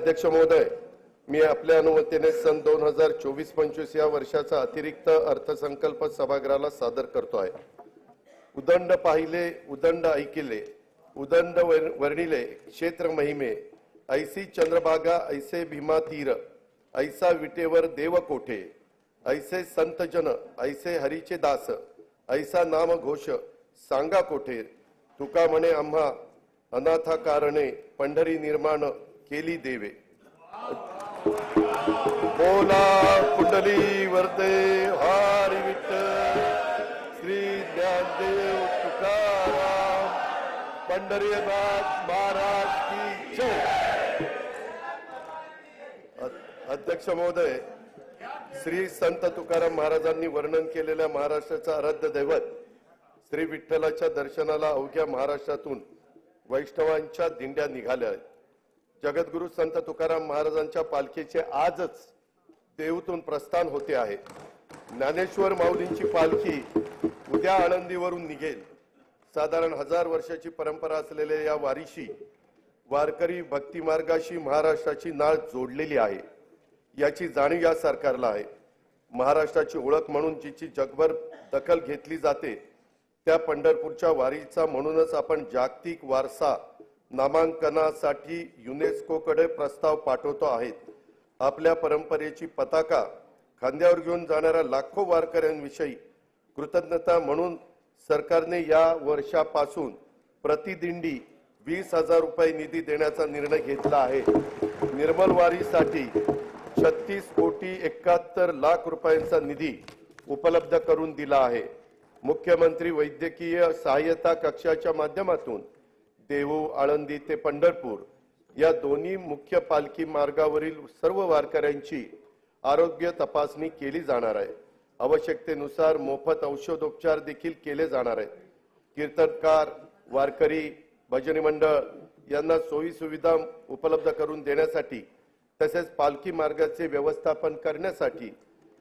अध्यक्ष महोदय मी आपल्या अनुमतीने सन दोन हजार चोवीस पंचवीस या वर्षाचा अतिरिक्त अर्थसंकल्प सभागृहाला सादर करतो आहे उदंड पाहिले उदंड ऐकिले उदंड वर्णिले क्षेत्र महिमे ऐसी चंद्रभागा ऐसे भीमा तीर ऐसा विटेवर देव कोठे ऐसे संतजन ऐसे हरीचे दास ऐसा नाम घोष सांगा कोठे तुका म्हणे आम्हा अनाथा कारणे पंढरी निर्माण केली देवे. बोला कुंडली वरते हरी विठ्ठल श्री ज्ञानदेव तुकाराम पंढरीनाथ महाराज की जय. अध्यक्ष महोदय श्री संत तुकाराम महाराजांनी वर्णन केलेल्या महाराष्ट्राचा आराध्य दैवत श्री विठ्ठलाच्या दर्शनाला अवघ्या महाराष्ट्रातून वैष्णवांच्या दिंड्या निघाल्या आहेत. जगद्गुरु संत तुकाराम महाराजांच्या पालखीचे आजच देऊतून प्रस्थान होते आहे. ज्ञानेश्वर माऊलींची पालखी उद्या आळंदीवरून निघेल. साधारण हजार वर्षाची परंपरा असलेल्या या वारीशी वारकरी भक्तिमार्गाशी महाराष्ट्राची नाळ जोडलेली आहे. याची जाणीव या सरकारला आहे. महाराष्ट्राची ओळख म्हणून जिची जगभर दखल घेतली जाते त्या पंढरपूरच्या वारीचा म्हणूनच आपण जागतिक वारसा नामांकनासाठी युनेस्कोकडे प्रस्ताव पाठवतो आहेत. आपल्या परंपरेची पताका खांद्यावर घेऊन जाणाऱ्या लाखो वारकऱ्यांविषयी कृतज्ञता म्हणून सरकारने या वर्षापासून प्रतिदिंडी वीस हजार रुपये निधी देण्याचा निर्णय घेतला आहे. निर्मलवारीसाठी छत्तीस कोटी एकाहत्तर लाख रुपयांचा निधी उपलब्ध करून दिला आहे. मुख्यमंत्री वैद्यकीय सहाय्यता कक्षाच्या माध्यमातून देहू आळंदी ते पंढरपूर या दोन्ही मुख्य पालखी मार्गावरील सर्व वारकऱ्यांची आरोग्य तपासणी केली जाणार आहे. आवश्यकतेनुसार मोफत औषधोपचार देखील केले जाणार आहेत. कीर्तनकार वारकरी भजनी मंडळ यांना सोयी सुविधा उपलब्ध करून देण्यासाठी तसेच पालखी मार्गाचे व्यवस्थापन करण्यासाठी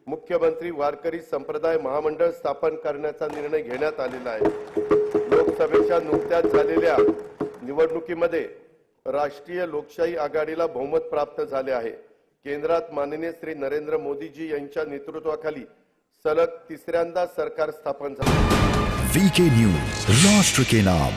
मुख्यमंत्री वारकरी संप्रदाय महामंडळ स्थापन करण्याचा निर्णय घेण्यात आलेला आहे. लोकसभेच्या नुकत्याच झालेल्या निवडणुकीमध्ये राष्ट्रीय लोकशाही आघाडीला बहुमत प्राप्त झाले आहे. केंद्रात माननीय श्री नरेंद्र मोदीजी यांच्या नेतृत्वाखाली सलग तिसऱ्यांदा सरकार स्थापन झाले. वीके न्यूज राष्ट्र के नाम.